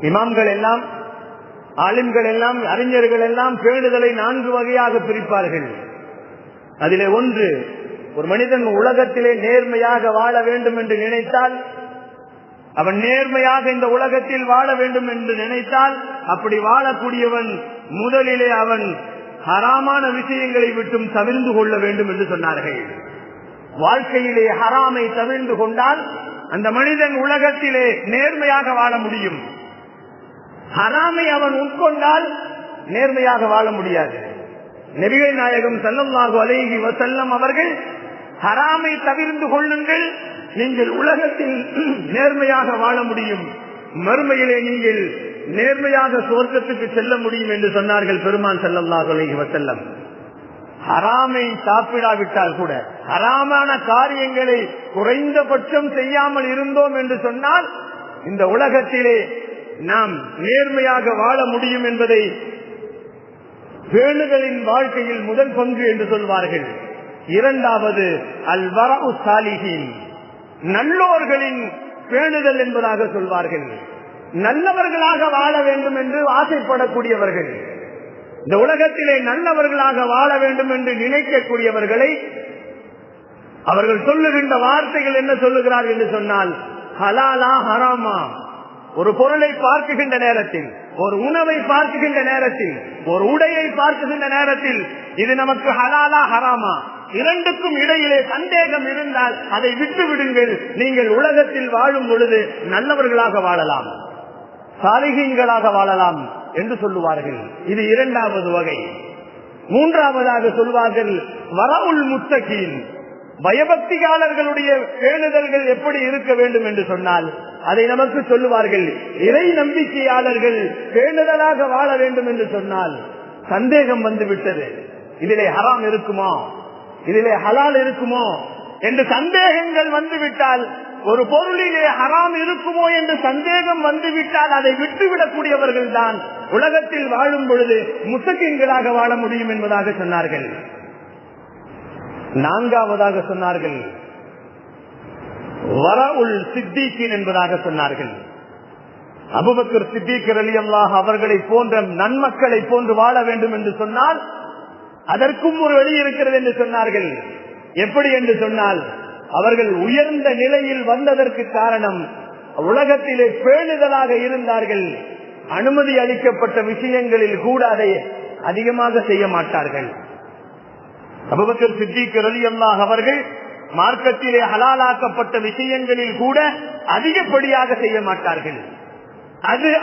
இமாம்கள் எல்லாம் ஆளும்கள் எல்லாம் அறிஞர்கள் எல்லாம் பேணுதலை நான்கு வகையாக பிரிப்பார்கள். அதிலே ஒன்று ஒரு மனிதன் உலகத்திலே நேர்மையாக வாழ வேண்டும் என்று நினைத்தால் அவன் நேர்மையாக இந்த உலகத்தில் வாழ வேண்டும் என்று நினைத்தால் அப்படி வாழக்கூடியவன் முதலிலே அவன் ஹராமான விஷயங்களை விட்டும் தவிர்ந்து கொள்ள வேண்டும் என்று சொன்னார்கள். வாழ்க்கையிலே ஹராமை தவிர்ந்து கொண்டால் அந்த மனிதன் உலகத்திலே நேர்மையாக வாழ முடியும். ஹராமை அவன் உட்கொண்டால் நேர்மையாக வாழ முடியாது. நெபிகை நாயகம் செல்லல்லாஹு அலைகி வசல்லம் அவர்கள் ஹராமை தவிர்ந்து கொள்ளுங்கள் நீங்கள் உலகத்தில் நேர்மையாக வாழ முடியும். மறுமையிலே நீங்கள் நேர்மையாக சுவர்க்கத்துக்கு செல்ல முடியும் என்று சொன்னார்கள் பெருமான் செல்லல்லாஹு அலைஹி வசல்லம் ஹராமை சாப்பிடாவிட்டால் கூட ஹராமான காரியங்களை குறைந்தபட்சம் செய்யாமல் இருந்தோம் என்று சொன்னால் இந்த உலகத்திலே நாம் நேர்மையாக வாழ முடியும் என்பதை வேணுகளின் வாழ்க்கையில் முதல் பங்கு என்று சொல்வார்கள். இரண்டாவது அல்வரவு சாலிகின் நல்லோர்களின் பேணுதல் என்பதாக சொல்வார்கள். நல்லவர்களாக வாழ வேண்டும் என்று ஆசைப்படக்கூடியவர்கள். இந்த உலகத்திலே நல்லவர்களாக வாழ வேண்டும் என்று நினைக்கக்கூடியவர்களை அவர்கள் சொல்லுகின்ற வார்த்தைகள் என்ன சொல்லுகிறார்கள் என்று சொன்னால் ஹலாலா ஹராமா. ஒரு பொருளை பார்க்குகின்ற நேரத்தில் ஒரு உணவை பார்க்குகின்ற நேரத்தில் ஒரு உடையை பார்க்குகின்ற நேரத்தில் இது நமக்கு ஹலாலா ஹராமா? இரண்டுக்கும் இடையிலே சந்தேகம் இருந்தால் அதை விட்டு விடுங்கள் நீங்கள் உலகத்தில் வாழும் பொழுது நல்லவர்களாக வாழலாம் சாலிகங்களாக வாழலாம் என்று சொல்லுவார்கள். இது இரண்டாவது வகை. மூன்றாவதாக சொல்வார்கள் வரவுள் முத்தகீன். பயபக்தியாளர்களுடைய பேணுதல்கள் எப்படி இருக்க வேண்டும் என்று சொன்னால் அதை நமக்கு சொல்லுவார்கள் இறை நம்பிக்கையாளர்கள் பேணுதலாக வாழ வேண்டும் என்று சொன்னால் சந்தேகம் வந்து விட்டது. இதிலே ஹராம் இருக்குமோ? இதிலே ஹலால் இருக்குமோ? என்று சந்தேகங்கள் வந்துவிட்டால் ஒரு பொருளிலே ஹராம் இருக்குமோ என்று சந்தேகம் வந்துவிட்டால் அதை விட்டுவிடக்கூடியவர்கள் தான் உலகத்தில் வாழும் பொழுது முசக்கின்களாக வாழ முடியும் என்பதாக சொன்னார்கள். நான்காவதாக சொன்னார்கள். வர உள் சித்திக்கின் என்பதாக சொன்னார்கள். அபுபக்கர் சித்திகர் அலி அல்லாஹ் அவர்களை போன்ற நன்மக்களை போன்று வாழ வேண்டும் என்று சொன்னால் அதற்கும் ஒரு வழி இருக்கிறது என்று சொன்னார்கள். எப்படி என்று சொன்னால் அவர்கள் உயர்ந்த நிலையில் வந்ததற்கு காரணம் உலகத்திலே பேணுதலாக இருந்தார்கள். அனுமதி அளிக்கப்பட்ட விஷயங்களில் கூட அதை அதிகமாக செய்ய மாட்டார்கள். அபுபக்கர் சித்திக்கு ரலி அல்லாஹ் அவர்கள் மார்க்கத்திலே ஹலாலாக்கப்பட்ட விஷயங்களில் கூட அதிகப்படியாக செய்ய மாட்டார்கள். அது